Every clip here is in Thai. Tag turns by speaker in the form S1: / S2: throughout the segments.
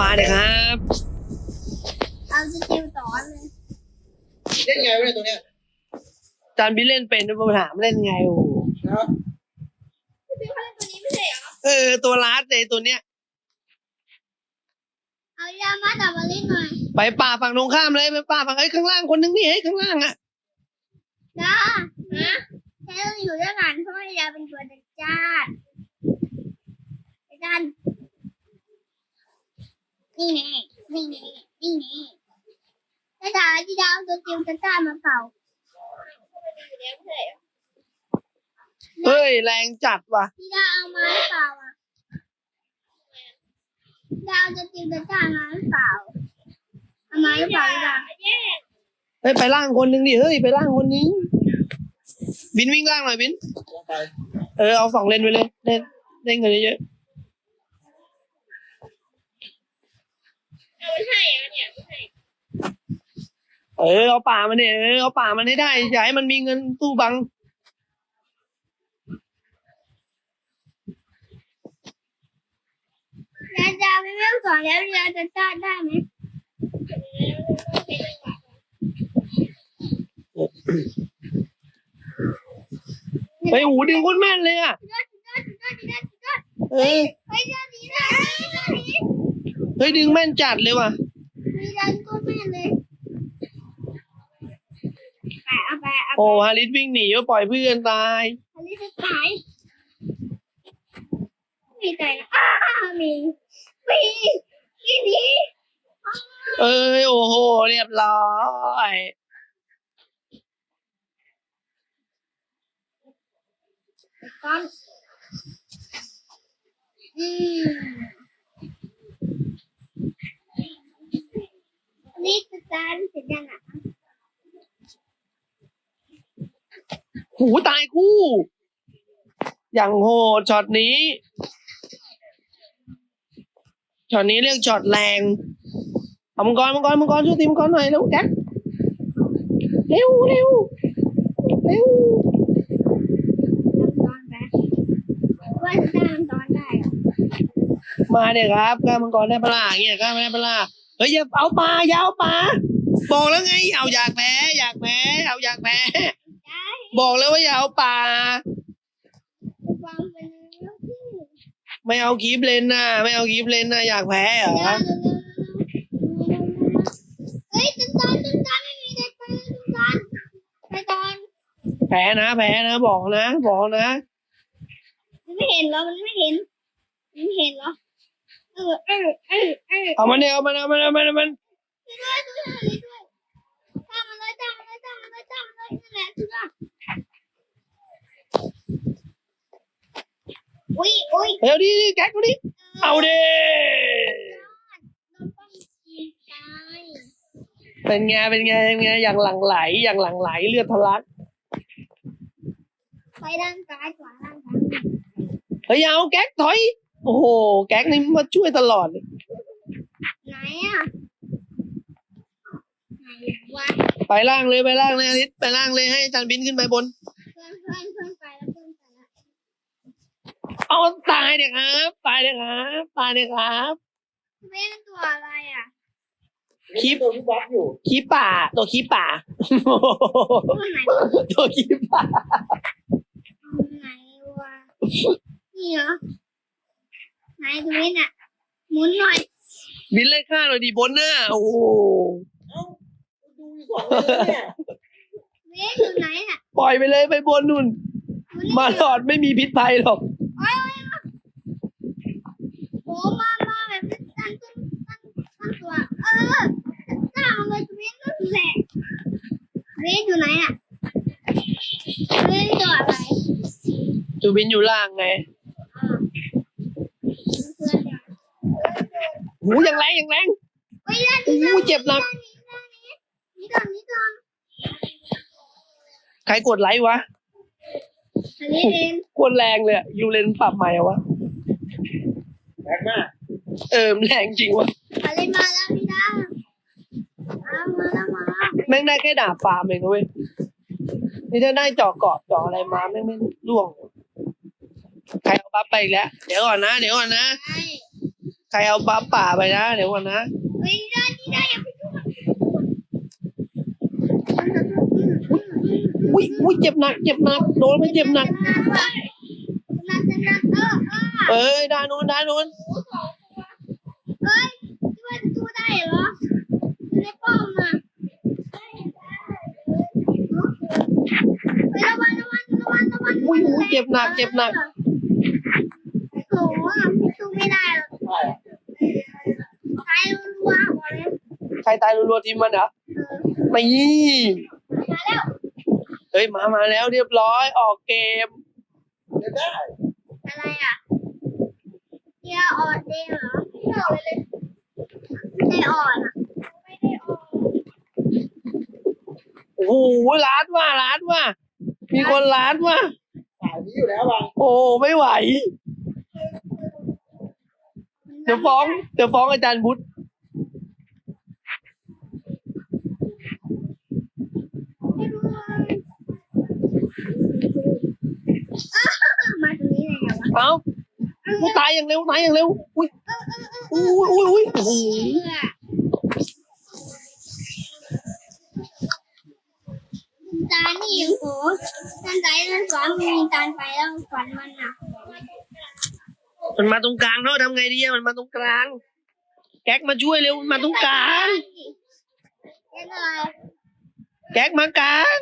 S1: มาเลยครับ
S2: เอาสกิลต่อเลย
S3: เล่นไงวะเนี่ยตัวเนี้ย
S1: จานพี่เล่นเป็นด้วยปัญหามเล่นไงโอ้โห
S3: นะ
S2: พี่เขาเล่นตัวนี้ไม่ใช่เหรอ
S1: เออ ตัวลาสเลยตัวเนี้ย
S2: เอายามาต่อมาเล่นหน่อย
S1: ไปป่าฝั่งตรงข้ามเลยไปป่าฝั่งไอ้ยข้างล่างคนนึงนี่เฮ้ยข้างล่างอะ
S2: จ้าฮะแค่ต้องอยู่ด้วยกันเพราะว่ายาเป็นตัวจัดจ้านจัดจ้าน นี่ไงนี่ไงนี่ไงถ้าดาที่ดาวตัวเตรียมจัดจ้านมาเป่า
S1: เฮ้ย แรงจัดว่ะ
S2: ที่ดาวเอามาหรือเปล่าอะดาวจะเตรียมจัดจ้านมาหรือเปล่าเอามาหรือเปล่าดาว
S1: เฮ้ยไปล่างคนนึงดิเฮ้ยไปล่างคนนึงบินวิ่งล่างหน่อยบิน
S3: ลงไป
S1: เออเอาสองเลนไปเลยเล่นเล่นเงินเยอะ
S2: เอาให้อะเนี่ย
S1: ๆเออเอาป่ามันเนี่ยเออเอาป่ามันให้ได้อย่าให้มันมีเงินตู้บัง
S2: ยาดาวไม่เรื่องสองแล้วยาจะจ้านได้ไหม
S1: เฮ้ยหูดึงโคนแม่นเลยอะ
S2: ยอดยอดยอดยอดยอด
S1: เออ
S2: เฮ้ยยอดนี้ยอดนี้ยอดนี้
S1: เฮ้ยดึงแม่นจัดเลยว่ะ
S2: มีดันก็แม่เลยไปเอาไปเอา
S1: โอ้ฮาริสวิ่งหนีว่าปล่อยเพื่อนตาย
S2: อันนี้จะตายมีแต่อ้ามีมีมีนี้
S1: เอ้ยโอ้โหเรียบร้อย
S2: ก้อนอืม นี่จะตายเสร็จยังอะ
S1: หูตายคู่ อย่างโหดช็อตนี้ ช็อตนี้เรียกช็อตแรงเอามังกรมังกรมังกรช่วยทีมมังกรหน่อยเร็วแจ็คเร็วเร็วเร็ว
S2: ตอนไปว่าจะได้มันตอนได้เหรอ
S1: มาเดี๋ยครับกล้ามังกรได้ปะล่ะเงี้ยกล้าไม่ได้ปะล่ะ เฮ้ยอย่าเอาปลาอย่าเอาปลาบอกแล้วไงเอาอยากแพ้อยากแพ้เอาอยากแพ้
S2: ได้
S1: บอกแล้วว่าอย่าเอาปลา
S2: ความเป็นเรื่องที่
S1: ไม่เอาคีบเลนนะไม่เอาคีบเลนนะอยากแพ้เหรอ
S2: เดี๋ยวเฮ้ยตันตันตันตันไม่มีตันตันตันตันตัน
S1: แพ้นะแพ้นะบอกนะบอกนะ
S2: มันไม่เห็นเหรอมันไม่เห็นมันไม่เห็นเหรอ เออเออเออเออ
S1: เอามันเนี่ยเอามันเอามันเอามันเอามัน
S2: ด้วยด้วยด้วยตามมันเลยตามมันเลยตามมันเลยตามมันเลยนั่นแหละคือว่าอุ้ยอุ้ย
S1: เร็วดิดิแก๊กดูดิเอาดิ
S2: โดนป้องยิงตาย
S1: เป็นไงเป็นไงเป็นไงอย่างหลังไหลอย่างหลังไหลเลือดทะลัก
S2: ไปด้านซ้ายขวาด้านซ้าย
S1: เฮ้ยเอาแก๊กถอย โอ้โห แก๊กนี่มาช่วยตลอดเลย
S2: ไหนอะไหนวะ
S1: ไปล่างเลยไปล่างเลยอาทิตย์ไปล่างเลยให้อาจารย์บินขึ้นไปบน
S2: เพื่อนเพื่อนเพื่อนไปแล้วเพื่อนไปแล้ว
S1: เอาตายเด็กครับตายเด็กครับตายเด็กครับ
S2: เพื่อนตัวอะไรอะ
S1: คลิป
S3: ตัวที่บัฟอยู่
S1: ขี้ป่า ตัวขี้ป่า
S2: ตัวไหน
S1: ตัวขี้ป่า
S2: ไหนวะนี่เหรอ ไหนดูนี่น่ะหมุนหน่อย
S1: บินเลยข้าหน่อยดีบนหน้า โอ้โห
S3: เอ้าดูอยู่สองเลยเนี่ย
S2: เว้ยอยู่ไหนน่ะ
S1: ปล่อยไปเลยไปบนนู่น
S2: หมุนนี่
S1: มาหลอดไม่มีพิษภัยหรอก
S2: โอ้ยโอ้ยโอ้มามาแบบตั้งต้นตั้งตั้งตัวเออตั้งเลยตัวนี้นั่นแหละเว้ยอยู่ไหนอะเว้ยตัวอะไร
S1: จูบินอยู่ล่างไง
S2: เพื่อนเดี๋ยว
S1: หูอย่างแรงอย่างแรง
S2: เฮ้ยด้าน
S1: โอ้
S2: นี้
S1: โหเจ็บหนัก
S2: ด้านนี้นี่ก่อนนี่ก่อน
S1: ใครกดไลค์วะ
S2: อันนี้เอง
S1: กดแรงเลยอะยูเลนปรับใหม่เหรอวะ
S3: แรงมาก
S1: เออมันแรงจริงวะ
S2: อะไรมาแล้วพี่ดาเอามาแล้วมาแล้ว
S1: แม่งได้แค่ดาบฟาร์มเองนะเว้ยนี่ถ้าได้เจาะเกาะเจาะอะไรมาแม่งไม่ล่วง ใครเอาบัฟไปอีกแล้ว เดี๋ยวก่อนนะ เดี๋ยวก่อนนะ
S2: ใช่
S1: รเอาปลาป่าไปนะ เดี๋ยวก่อนนะ
S2: เฮ้ยได้ที่ได้อย่าไปดูมัน
S1: อุ้ยอุ้ยเจ็บหนัก เจ็บหนัก โดนไปเจ็บหนัก
S2: หนักหนักหนักเออเออ
S1: เอ้ยด้านนู้นด้านนู้น
S2: เฮ้ยช่วยดูได้เหรออยู่ในป้อมอะเฮ้ยระวังระวังระวังระวัง
S1: อุ้ยอุ้ยเจ็บหนัก เจ็บหนัก
S2: โอ้โหสู้ไม่ได้หรอก
S3: ใช่
S2: ใช้รัวๆบอกเลย
S1: ใครตายรัวๆทีมมันเหรอไม่
S2: มาแล้ว
S1: เฮ้ยมามาแล้วเรียบร้อยออกเกม
S3: เดี๋ยวได้
S2: อะไรอะเกียร์อ่อนเด้งเหรอไม่ออกเลยไม่ได้อ่อนอะไม่ได้อ่อน
S1: โอ้โหล้านว่าล้านว่ามีคนล้านว่า
S3: สายนี้อยู่แล้วบาง
S1: โอ้ไม่ไหว เดี๋ยวฟ้อง เดี๋ยวฟ้องอาจารย์บุตร
S2: ไม่รู้มาตรงนี้เลยเหรอวะ
S1: เอ้ากูตายอย่างเร็วตายอย่างเร็ว อุ้ยอุ้ยอุ้ยอุ้ยโอ้โห
S2: ตานี่โอ้โหท่านใจท่านสอนมีตานไปแล้วฝันมันอะ
S1: มันมาตรงกลางเนาะทำไงดีอะมันมาตรงกลาง แก๊กมาช่วยเร็วมันมาตรงกลาง
S2: เล่นอะไร
S1: แก๊กมากลาง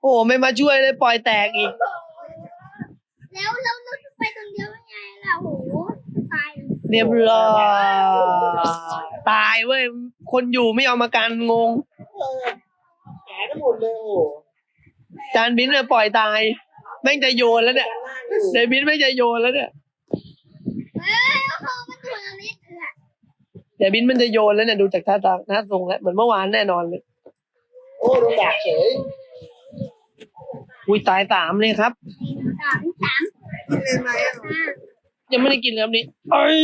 S1: โอ้ไม่มาช่วยเลยปล่อยแตกอีก
S2: แล้วแล้วเราจะไปตรงเดียวยังไงล่ะโอ้โหตาย
S1: เรียบร้อยตายเว้ย คนอยู่ไม่เอามาการงง
S3: เออหายกันหมดเลยโอ้โห
S1: จานบินเลยปล่อยตาย แม่งจะโยนแล้วเนี่ย
S3: ด้านล่างอยู่
S1: เดบินแม่งจะโยนแล้วเนี่ย
S2: เฮ้ยโอ้โหมันตัวนี้เถื่อน
S1: เดบินมันจะโยนแล้วเนี่ยดูจากท่าทางท่าทรงแล้วเหมือนเมื่อวานแน่นอนเลย
S3: โอ้โดนดักเฉย
S1: อุ้ยตายสามเลยครับ
S2: สามสาม
S3: กินเลยไหมอะ
S2: ห้า
S1: ยังไม่ได้กินเลยครับนี้เอ้ย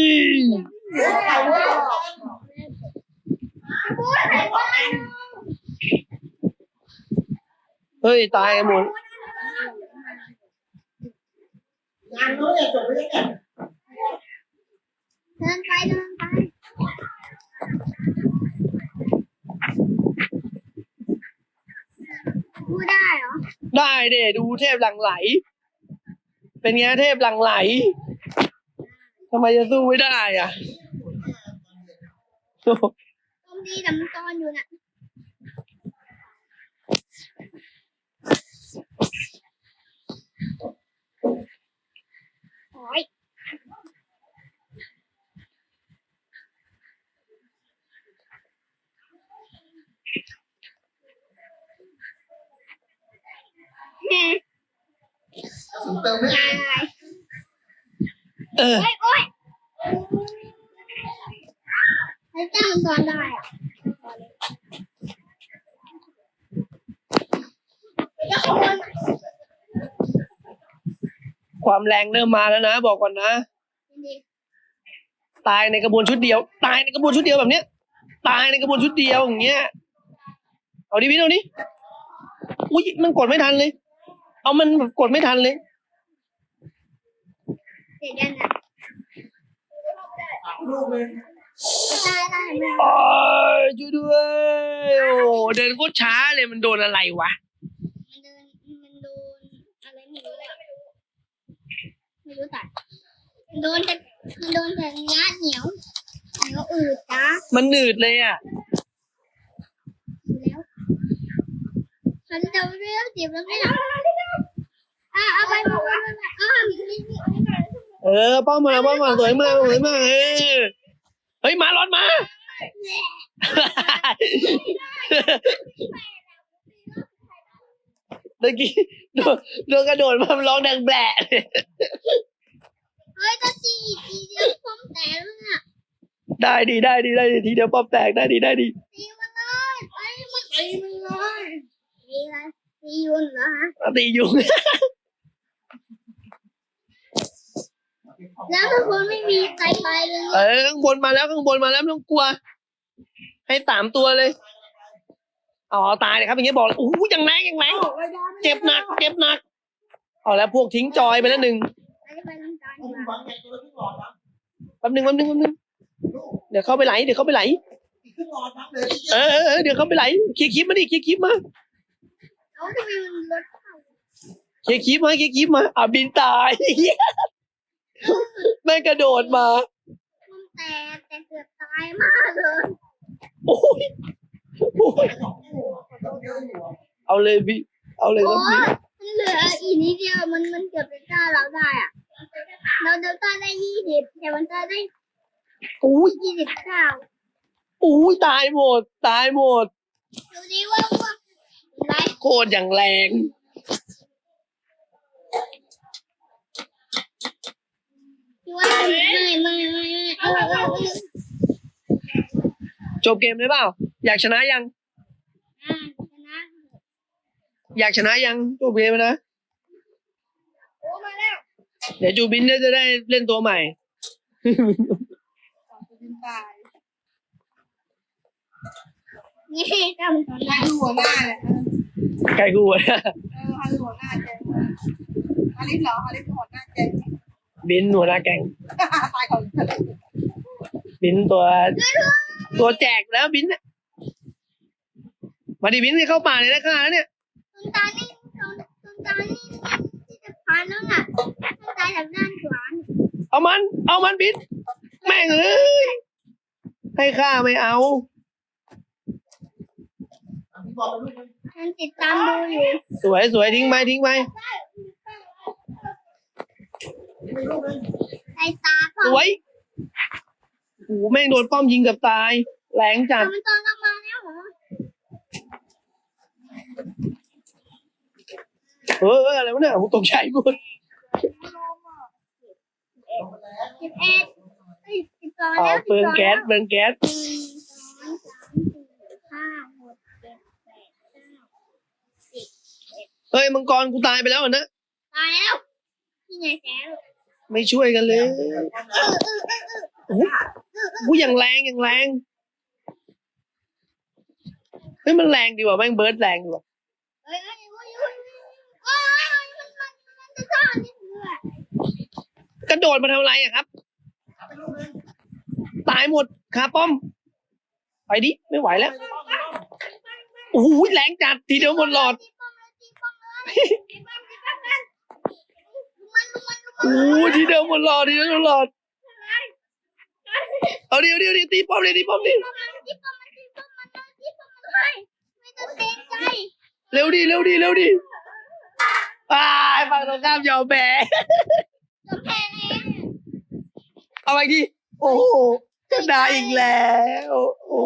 S3: เอาไว้
S2: พูดใครว่า
S1: เฮ้ย ตายกันหมด
S3: งานเขาเนี่ยจบไปแล้วเนี่ย
S2: เดินไปเดินไปพูดได้เหรอ
S1: ได้เด้ดูเทพหลังไหล เป็นไงเทพหลังไหลทำไมจะสู้ไม่ได้อะโอ้โห
S2: ต้มดีแต่มันตอนอยู่น่ะโอ้ยเฮ้ย
S3: สูง เติมไม่ได้
S2: ตาย
S1: เออ
S2: โอ้ยโอ้ยไอ้เจ้ามันตอนได้อะจะขโมยไหม
S1: ความแรงเริ่มมาแล้วนะ บอกก่อนนะ
S2: ดี
S1: ตายในกระบวนชุดเดียว ตายในกระบวนชุดเดียวแบบเนี้ย ตายในกระบวนชุดเดียวอย่างเงี้ย เอาดิพี่เอาดิอุ้ยมันกดไม่ทันเลย เอามันแบบกดไม่ทันเลย
S2: เดี๋ยวกันนะ
S3: สามลูกเลย
S2: ได้ได้ไหม
S1: โอ้ยช่วยด้วย โอ้เดินโคตรช้าเลยมันโดนอะไรวะ
S2: มันเดินมันโดนอะไรไม่รู้เลยไม่รู้แต่มันโดนแต่มันโดนแต่งาเหนียวเหนียวอืดจ้า
S1: มันหนืดเลยอะ
S2: แล้วฉันจะเรียกจีบแล้วไม่หรออะเอาไปบอกว่าอะมีนี่นี่นี่
S1: เออป้อมมาป้อมมาสวยมากสวยมากเออเฮ้ยมารถมา เมื่อกี้โดนโดนกระโดดมาร้องดังแบะเลย
S2: เฮ้ยจะจีอีกทีเดียวพร้อมแต่แล้วน่ะ
S1: ได้ดีได้ดีได้ดีทีเดียวป้อมแตกได้ดีได้ดี
S2: ตีมันเลยไปมันตีมันเลยตีอะไรตียุนเหรอฮะ
S1: ตียุง
S2: แล้วทุกคนไม่มีใครไปเลย
S1: เออข้างบนมาแล้วข้างบนมาแล้วไม่ต้องกลัว ให้สามตัวเลยอ๋อตายเลยครับอย่างเงี้ยบอกเลยโอ้โหยังแรงยังแรงเจ็บหนัก เจ็บหนักเอาแล้วพวกทิ้งจอยไปแล้วหนึ่ง
S2: ไปไปทางการ
S3: ผม
S2: ดีก
S3: ฟั
S2: ว่าง
S3: ไงตัวละครึ่งหลอดนะ
S1: แป๊บนึงแป๊บนึงแป๊บนึงเดี๋ยวเข้าไปไหลเดี๋ยวเข้าไปไหล
S3: ขึ้นรอทับเลย
S1: เออเออเออเดี๋ยวเข้าไปไหลเคลียร์คลิปมาดิเคลียร์คลิปมา
S2: แล้วทำไมมันลดเข้า
S1: เคลียร์คลิปมาเคลียร์คลิปมาอะบินตาย เหี้ยแม่งกระโดดมา
S2: มันแตกแต่เกือบตายมากเลย
S1: โอ้ยโอ้ย
S3: สองคู่ต้องเยอะอยู่
S1: เอาเลยพี่ เอาเลยค
S2: โอ้
S1: รับพี่
S2: มันเหลืออีกนิดเดียวมันมันเกือบจะฆ่าเราได้อะเราเดลต้าได้ยี่สิบแต่มันต้าได้
S1: โอ้ย
S2: ยี่สิบเก้า
S1: โอ้ยตายหมด ตายหมด
S2: ดูดิว่าว่าไร
S1: โคตรอย่างแรง
S2: ที่ ว่าไม่ไม่ไม่ไม่เออเออเออ
S1: จบเกมเลยเปล่า อยากชนะยัง
S2: อ่าชนะ
S1: อยากชนะยังจบเกมแล้วนะ
S2: โอ้มาแล้ว
S1: เดี๋ยวจูบินเนี่ยจะได้เล่นตัวใหม่
S2: นี่ทำตอน
S4: ใคร
S2: นั้น
S4: ดูหัวหน้าเนี่ย
S1: ไกลกูอะ
S4: เออใครดูหัวหน้าเจ๊ฮาริสเหรอฮาริสเป็นหัวหน้าเจ๊
S1: บินหัวหน้าแกง
S4: ตายก่อน
S1: บินตัวตัวแจกแล้วบินน่ะมาดิบินนี่เข้าป่าเลยนะค่ะแล้วเนี่ย
S2: ตุนตานี่ตุนตุนตานี่ที่จะพันแล้วน่ะตุนตาจากด้านขวา
S1: เอามัน เอามันบินแม่งเอ้ยให้ข้าไม่เอา
S3: พี่บอลลูกนึง
S2: ฉันติดตามดูอยู่
S1: สวยสวยทิ้งไปทิ้งไป
S3: ลูกนึง
S2: ใส่ตาพอ
S1: สวยโอ้โหแม่งโดนป้อมยิงเกับตาย แรงจัด
S2: มันตอนเรามาแล้วเหรอ
S1: เอออะไรวะเนี่ยผมตกใจหมด
S2: สิบเอ็ดเอ้ยสิบสอง
S1: อ๋อ
S2: แล้ว
S1: เปลืองแก๊สเปลืองแก๊ส
S2: หนึ่งสองสามสี่ห้าหกเจ็ดแปดเก้า
S1: เฮ้ยมังกรกูตายไปแล้วเหรอนะ
S2: ตายแล้วนี่ไงแสว
S1: ไม่ช่วยกันเลย
S2: เออเออเออเออ
S1: กูอย่างแรงอย่างแรงเฮ้ยมันแรงดีว่ะแม่งเบิร์ดแรงดีว่ะ
S2: เอ้ยเอ้ยเอ้ยเอ้ยเอ้ยมันมันมันจะซ่อนนี่เพื่อก
S1: ระโดดมาทำอะไรอะครับ
S3: ไปลูกนึง
S1: ตายหมดคาป้อม ไปดิ ไม่ไหวแล้วโอ้โหแรงจัดทีเดียวหมดหลอด โอ้โหทีเดียวหมดหลอดทีเดียวหมดหลอดเอาเดียวเดียวดิตีป้อมเลยตีป้อมดิ
S2: มมันตีป้อมมันตีป้อมมันตีป้อมมันเลยไม่ต้องเกรงใจ
S1: เร็วดิเร็วดิเร็วดิอ้ายฝั่งตรงข้ามยอมแพ้
S2: แพ้เอง
S1: เอาไปดิโอ้โหชนะอีกแล้วโอ้